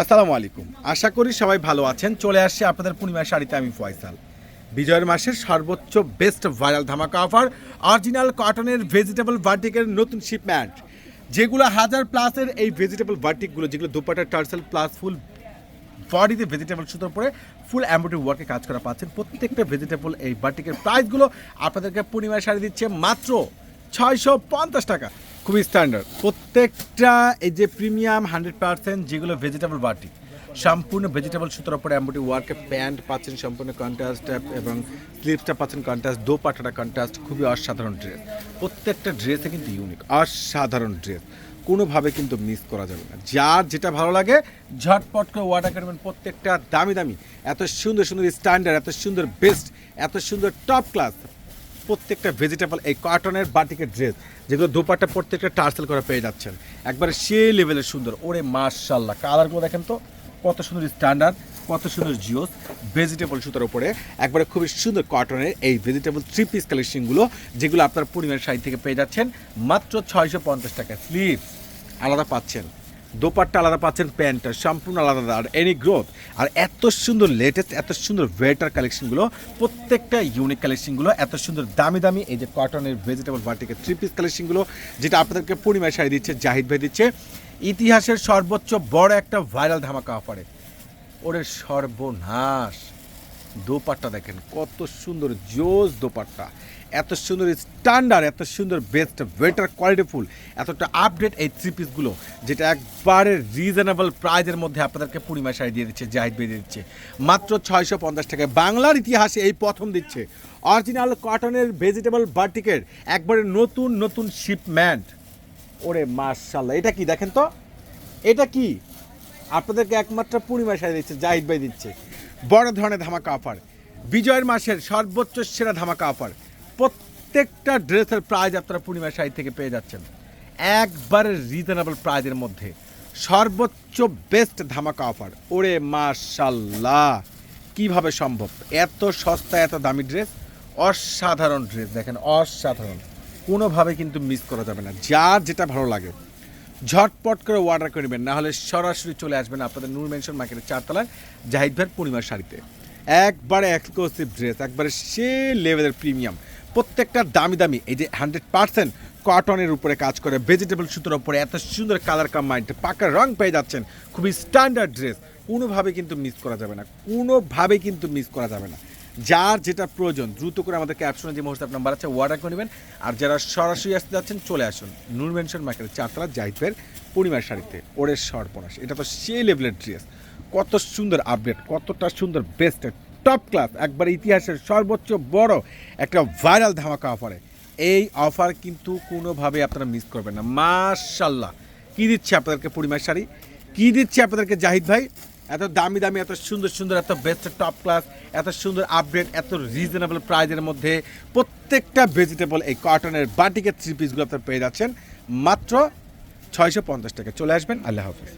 আসসালামু আলাইকুম। আশা করি সবাই ভালো আছেন। চলে আসছে আপনাদের পূর্ণিমা শাড়িতে, আমি ফয়সাল। বিজয়ের মাসের সর্বোচ্চ বেস্ট ভাইরাল ধামাকা অফার অরিজিনাল কটনের ভেজিটেবল ভার্টিকের নতুন শিপম্যান্ট যেগুলো হাজার প্লাসের এই ভেজিটেবল ভার্টিকগুলো যেগুলো দুপাটা টার্সেল প্লাস ফুল বডিতে ভেজিটেবল সুতোর পরে ফুল অ্যাম্বোটারি ওয়ার্কে কাজ করা পাচ্ছেন। প্রত্যেকটা ভেজিটেবল এই বাটিকের প্রাইসগুলো আপনাদেরকে পূর্ণিমায় শাড়ি দিচ্ছে মাত্র ছয়শো পঞ্চাশ টাকা। খুবই স্ট্যান্ডার্ড প্রত্যেকটা এই যে প্রিমিয়াম হান্ড্রেড পার্সেন্ট যেগুলো ভেজিটেবল বাটিক সম্পূর্ণ ভেজিটেবল সুতোর উপরে অ্যাম্বোটারি ওয়ার্কে প্যান্ট পাচ্ছেন, সম্পূর্ণ কন্ট্রাস্ট এবং স্লিভসটা পাচ্ছেন কন্ট্রাস্ট দো পাটাটা কন্ট্রাস্ট খুবই অসাধারণ ড্রেস প্রত্যেকটা ড্রেসে কিন্তু ইউনিক অসাধারণ ড্রেস কোনোভাবে কিন্তু মিস করা যাবে না। যার যেটা ভালো লাগে, ঝটপট করে ওয়াটার করবেন প্রত্যেকটা দামি দামি, এত সুন্দর সুন্দর স্ট্যান্ডার্ড এত সুন্দর বেস্ট এত সুন্দর টপ ক্লাস প্রত্যেকটা ভেজিটেবল এই কটনের বাটিকের ড্রেস যেগুলো দুপাট্টা প্রত্যেকটা টার্সেল করে পেয়ে যাচ্ছেন। একবারে সেই লেভেলের সুন্দর। ওরে মার্শাল্লাহ কালারগুলো দেখেন তো, কত সুন্দর স্ট্যান্ডার্ড কত সুন্দর জিওস ভেজিটেবল সুতার উপরে। একবারে খুবই সুন্দর কটনের এই ভেজিটেবল থ্রি পিস কালেকশনগুলো যেগুলো আপনার পরিমাণের শাড়ি থেকে পেয়ে যাচ্ছেন, মাত্র ছয়শো পঞ্চাশ টাকা। স্লিভ আলাদা পাচ্ছেন। দোপাট্টা আলাদা পাচ্ছেন, প্যান্টটা সম্পূর্ণ আলাদা, আর এনি গ্রোথ আর এত সুন্দর লেটেস্ট এত সুন্দর ওয়েটার কালেকশনগুলো প্রত্যেকটা ইউনিক কালেকশনগুলো এত সুন্দর দামি দামি, এই যে কটনের ভেজিটেবল ভার্টিকের থ্রি পিস কালেকশনগুলো যেটা আপনাদেরকে পূর্ণিমায় সারিয়ে দিচ্ছে, জাহিদ ভাই দিচ্ছে। ইতিহাসের সর্বোচ্চ বড় একটা ভাইরাল ধামাকা অফারে ওরে সর্বনাশ! দোপাট্টা দেখেন, কত সুন্দর, জোস দোপাট্টা। এত সুন্দর স্ট্যান্ডার্ড এত সুন্দর বেস্ট বেটার কোয়ালিটিফুল এতটা আপডেট এই থ্রি পিসগুলো যেটা একবারে রিজনেবল প্রাইজের মধ্যে আপনাদেরকে পূর্ণিমা শাড়ি দিয়ে দিচ্ছে, জাহিদ দিয়ে দিচ্ছে। মাত্র ছয়শো পঞ্চাশ টাকায়। বাংলার ইতিহাসে এই প্রথম দিচ্ছে। অরিজিনাল কটনের ভেজিটেবল বার্টিকের একবারে নতুন নতুন শিপম্যান্ট ওরে মার্শাল্লাহ এটা কি দেখেন তো? এটা কি? আপনাদেরকে একমাত্র পূর্ণিমা শাড়ি দিচ্ছে, জাহিদ ভাই দিচ্ছে। বড় ধরনের ধামাকা অফার। বিজয়ের মাসের সর্বোচ্চ সেরা ধামাকা অফার। প্রত্যেকটা ড্রেসের প্রাইজ আপনারা পূর্ণিমা শাড়ি থেকে পেয়ে যাচ্ছেন। একবারে রিজনেবল প্রাইজের মধ্যে। সর্বোচ্চ বেস্ট ধামাকা অফার। ওরে মাশাল্লাহ কীভাবে সম্ভব? এত সস্তা, এত দামি ড্রেস অসাধারণ ড্রেস দেখেন, অসাধারণ। কোনোভাবে কিন্তু মিস করা যাবে না। যার যেটা ভালো লাগে। ঝটপট করে অর্ডার করে নেবেন। না হলে সরাসরি চলে আসবেন আপনাদের নূর মেনশন মার্কেটের চারতলায় জাহিদ ভাইয়ের পূর্ণিমার শাড়িতে। একবারে এক্সক্লুসিভ ড্রেস একবারে সে লেভেলের প্রিমিয়াম প্রত্যেকটা দামি দামি, এই যে হান্ড্রেড পার্সেন্ট কটনের উপরে কাজ করে ভেজিটেবল সুতোর উপরে এত সুন্দর কালার কম্বাইন্ড পাকা রং পেয়ে যাচ্ছেন। খুবই স্ট্যান্ডার্ড ড্রেস কোনোভাবে কিন্তু মিস করা যাবে না। কোনোভাবে কিন্তু মিস করা যাবে না। যার যেটা প্রয়োজন, দ্রুত করে আমাদের ক্যাপশনে যে হোয়াটসঅ্যাপ নাম্বার আছে অর্ডার করে নেবেন। আর যারা সরাসরি আসতে যাচ্ছেন, চলে আসুন। নূর মেনশন মার্কেটের চারতলা জাহিদের পূর্ণিমার শাড়িতে, ওরের সর্বনাশ। এটা তো সেই লেভেলের ড্রেস কত সুন্দর আপডেট কতটা সুন্দর বেস্ট টপ ক্লাস একবার ইতিহাসের সর্বোচ্চ বড় একটা ভাইরাল ধামাকা অফারে এই অফার কিন্তু কোনোভাবে আপনারা মিস করবেন না। মাশাল্লাহ কী দিচ্ছে আপনাদেরকে পূর্ণিমার শাড়ি? কী দিচ্ছে আপনাদেরকে জাহিদ ভাই? এত দামি দামি, এত সুন্দর সুন্দর, এত বেস্ট টপ ক্লাস এত সুন্দর আপডেট এত রিজনেবল প্রাইজের মধ্যে প্রত্যেকটা ভেজিটেবল এই কটনের বাটিকের থ্রি পিসগুলো আপনারা পেয়ে যাচ্ছেন। মাত্র ছয়শো পঞ্চাশ টাকা চলে আসবেন। আল্লাহ হাফিজ।